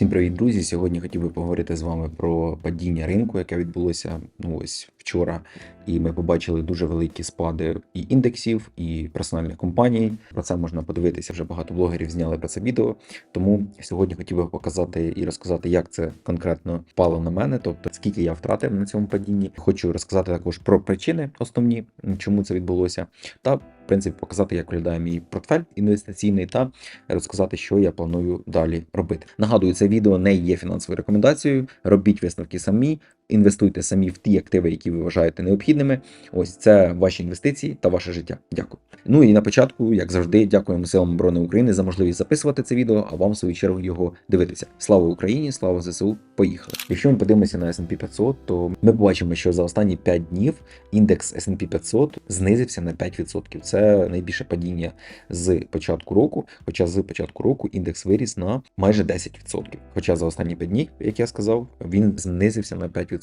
Всім привіт, друзі! Сьогодні хотів би поговорити з вами про падіння ринку, яке відбулося ну ось вчора. І ми побачили дуже великі спади і індексів, і персональних компаній. Про це можна подивитися. Вже багато блогерів зняли про це відео. Тому сьогодні хотів би показати і розказати, як це конкретно впало на мене, тобто скільки я втратив на цьому падінні. Хочу розказати також про причини основні, чому це відбулося, та в принципі показати, як виглядає мій портфель інвестиційний, та розказати, що я планую далі робити. Нагадую, це відео не є фінансовою рекомендацією. Робіть висновки самі, інвестуйте самі в ті активи, які ви вважаєте необхідними. Ось це ваші інвестиції та ваше життя. Дякую. Ну і на початку, як завжди, дякуємо силам оборони України за можливість записувати це відео, а вам в свою чергу його дивитися. Слава Україні, слава ЗСУ. Поїхали. Якщо ми подивимося на S&P 500, то ми побачимо, що за останні 5 днів індекс S&P 500 знизився на 5%. Це найбільше падіння з початку року. Хоча з початку року індекс виріс на майже 10%. Хоча за останні 5 днів, як я сказав, він знизився на 5%.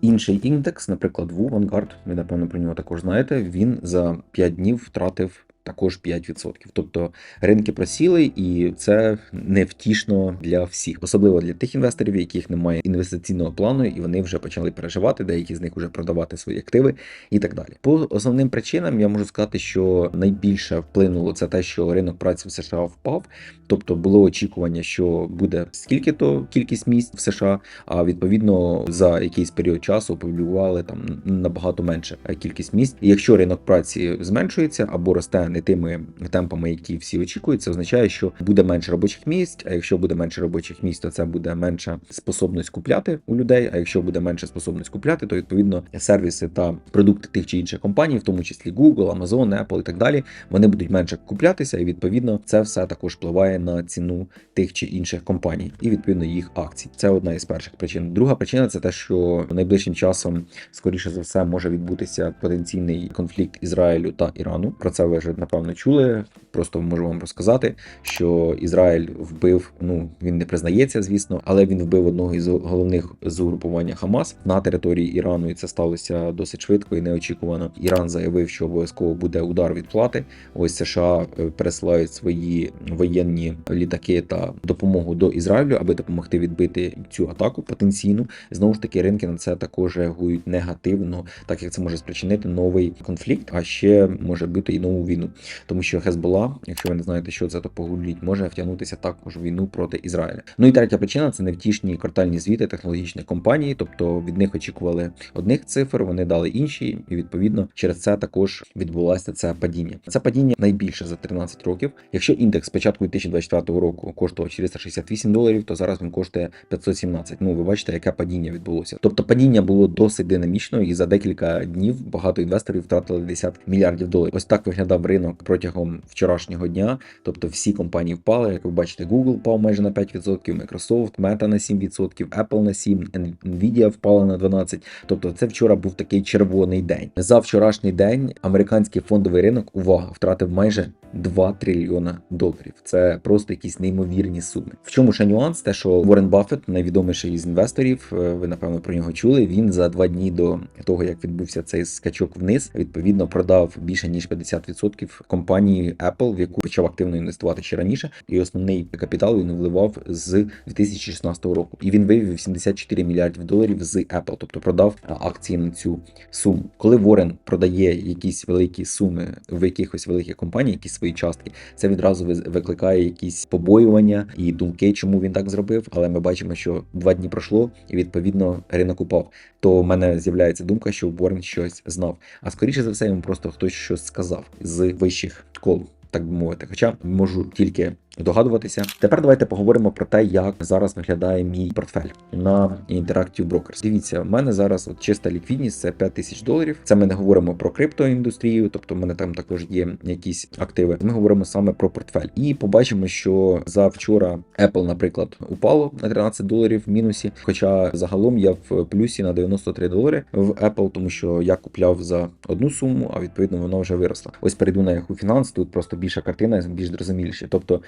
Інший індекс, наприклад, Vanguard, ви напевно про нього також знаєте. Він за 5 днів втратив. Також 5%. Тобто ринки просіли, і це невтішно для всіх, особливо для тих інвесторів, яких немає інвестиційного плану, і вони вже почали переживати, деякі з них вже продавати свої активи і так далі. По основним причинам я можу сказати, що найбільше вплинуло це те, що ринок праці в США впав, тобто було очікування, що буде скільки то кількість місць в США, а відповідно за якийсь період часу опублікували там набагато менше кількість місць. І якщо ринок праці зменшується або росте не тими темпами, які всі очікують, це означає, що буде менше робочих місць. А якщо буде менше робочих місць, то це буде менша способність купляти у людей. А якщо буде менше способність купляти, то відповідно сервіси та продукти тих чи інших компаній, в тому числі Google, Amazon, Apple і так далі, вони будуть менше куплятися, і відповідно це все також впливає на ціну тих чи інших компаній і відповідно їх акцій. Це одна із перших причин. Друга причина це те, що найближчим часом, скоріше за все, може відбутися потенційний конфлікт Ізраїлю та Ірану. Про це ви вже напевно чули. Просто можу вам розказати, що Ізраїль вбив. Ну він не признається, звісно, але він вбив одного із головних з угрупування Хамас на території Ірану, і це сталося досить швидко і неочікувано. Іран заявив, що обов'язково буде удар відплати. Ось США пересилають свої воєнні літаки та допомогу до Ізраїлю, аби допомогти відбити цю атаку потенційну. Знову ж таки, ринки на це також реагують негативно, так як це може спричинити новий конфлікт, а ще може бути і нову війну, тому що Хезбола, якщо ви не знаєте, що це, то погугліть, може втягнутися також в війну проти Ізраїля. Ну і третя причина це невтішні квартальні звіти технологічних компаній, тобто від них очікували одних цифр, вони дали інші, і відповідно через це також відбулося це падіння. Це падіння найбільше за 13 років. Якщо індекс спочатку 2024 року коштував 468 доларів, то зараз він коштує 517. Ну ви бачите, яке падіння відбулося. Тобто падіння було досить динамічно, і за декілька днів багато інвесторів втратили 10 мільярдів доларів. Ось так виглядав ринок протягом вчорашнього дня. Тобто всі компанії впали. Як ви бачите, Google впав майже на 5%, Microsoft, Meta на 7%, Apple на 7%, Nvidia впала на 12%. Тобто, це вчора був такий червоний день. За вчорашній день американський фондовий ринок увага втратив майже 2 трильйона доларів. Це просто якісь неймовірні суми. В чому ще нюанс? Те, що Уоррен Баффет, найвідоміший із інвесторів, ви напевно про нього чули. Він за два дні до того, як відбувся цей скачок вниз, відповідно продав більше ніж 50% компанії Apple, в яку почав активно інвестувати ще раніше. І основний капітал він вливав з 2016 року. І він вивів 74 мільярдів доларів з Apple, тобто продав акції на цю суму. Коли Ворен продає якісь великі суми в якихось великих компаній, якісь свої частки, це відразу викликає якісь побоювання і думки, чому він так зробив. Але ми бачимо, що два дні пройшло, і відповідно ринок упав. То в мене з'являється думка, що Ворен щось знав. А скоріше за все, йому просто хтось щось сказав з вищих кол, так би мовити. Хоча можу тільки догадуватися. Тепер давайте поговоримо про те, як зараз виглядає мій портфель на Interactive Brokers. Дивіться, в мене зараз от чиста ліквідність це 5 тисяч доларів. Це ми не говоримо про криптоіндустрію, тобто в мене там також є якісь активи. Ми говоримо саме про портфель. І побачимо, що за вчора Apple, наприклад, упало на 13 доларів в мінусі. Хоча загалом я в плюсі на 93 долари в Apple, тому що я купляв за одну суму, а відповідно воно вже виросло. Ось перейду на Yahoo Finance, Тут просто більша картина, більш зрозуміліше. Тобто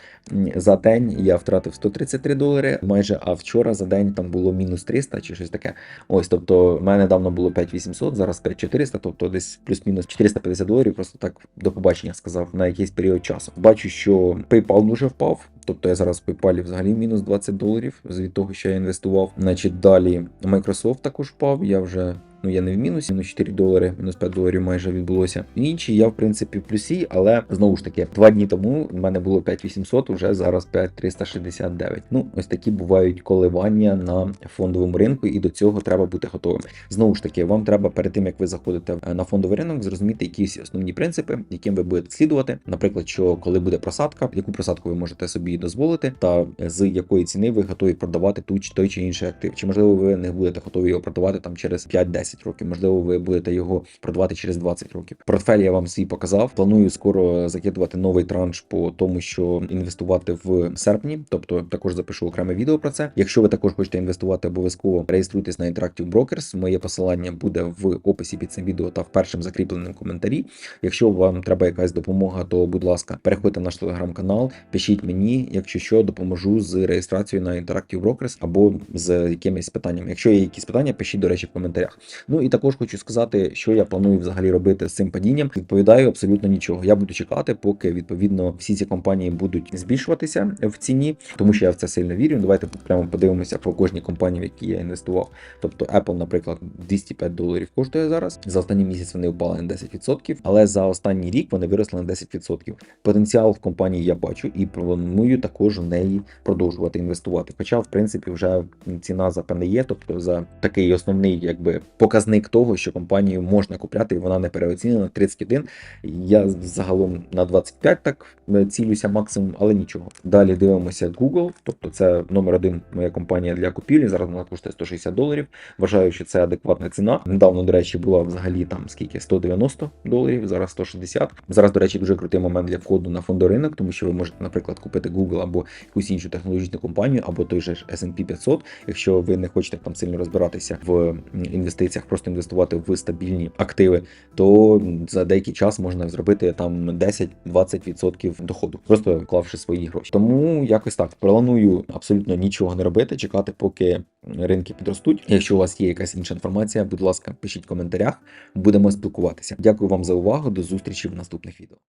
за день я втратив 133 долари майже, а вчора за день там було мінус 300 чи щось таке. Ось, тобто, в мене давно було 5800, зараз 5400, тобто десь плюс-мінус 450 доларів. Просто так до побачення сказав на якийсь період часу. Бачу, що PayPal дуже впав. Тобто я зараз в PayPal взагалі мінус 20 доларів з того, що я інвестував. Значить, далі Microsoft також впав. Я вже ну я не в мінусі, мінус 4 долари, мінус 5 доларів майже відбулося. Інші я в принципі в плюсі, але знову ж таки, два дні тому в мене було 5800, вже зараз 5369. Ну, ось такі бувають коливання на фондовому ринку, і до цього треба бути готовим. Знову ж таки, вам треба перед тим як ви заходите на фондовий ринок, зрозуміти якісь основні принципи, яким ви будете слідувати. Наприклад, що коли буде просадка, яку просадку ви можете собі дозволити, та з якої ціни ви готові продавати ту чи той чи інший актив. Чи можливо ви не будете готові його продавати там через 5-10 років? Можливо, ви будете його продавати через 20 років. Портфель я вам свій показав. Планую скоро закидувати новий транш по тому, що інвестувати в серпні. Тобто також запишу окреме відео про це. Якщо ви також хочете інвестувати, обов'язково реєструйтесь на Interactive Brokers. Моє посилання буде в описі під цим відео та в першому закріпленому коментарі. Якщо вам треба якась допомога, то будь ласка, переходьте на наш телеграм-канал, пишіть мені, якщо що, допоможу з реєстрацією на Interactive Brokers або з якимись питаннями. Якщо є якісь питання, пишіть, до речі, в коментарях. Ну і також хочу сказати, що я планую взагалі робити з цим падінням. Відповідаю абсолютно нічого. Я буду чекати, поки відповідно всі ці компанії будуть збільшуватися в ціні, тому що я в це сильно вірю. Давайте прямо подивимося по кожній компанії, в які я інвестував. Тобто Apple, наприклад, 205 доларів коштує зараз. За останній місяць вони впали на 10%, але за останній рік вони виросли на 10%. Потенціал в компанії я бачу і планую також в неї продовжувати інвестувати. Хоча, в принципі, вже ціна за певне є, тобто за такий основний якби показник того, що компанію можна купляти, і вона не переоцінена 31. Я загалом на 25 так е, цілюся максимум, але нічого. Далі дивимося Google, тобто це номер один моя компанія для купівлі. Зараз вона коштує 160 доларів. Вважаю, що це адекватна ціна. Недавно, до речі, була взагалі там скільки 190 доларів, зараз 160. Зараз, до речі, дуже крутий момент для входу на фондоринок, тому що ви можете, наприклад, купити Google або якусь іншу технологічну компанію, або той же S&P 500, якщо ви не хочете там сильно розбиратися в інвестиціях, просто інвестувати в стабільні активи, то за деякий час можна зробити там 10-20% доходу, просто вклавши свої гроші. Тому якось так планую абсолютно нічого не робити, чекати, поки ринки підростуть. Якщо у вас є якась інша інформація, будь ласка, пишіть в коментарях, будемо спілкуватися. Дякую вам за увагу. До зустрічі в наступних відео.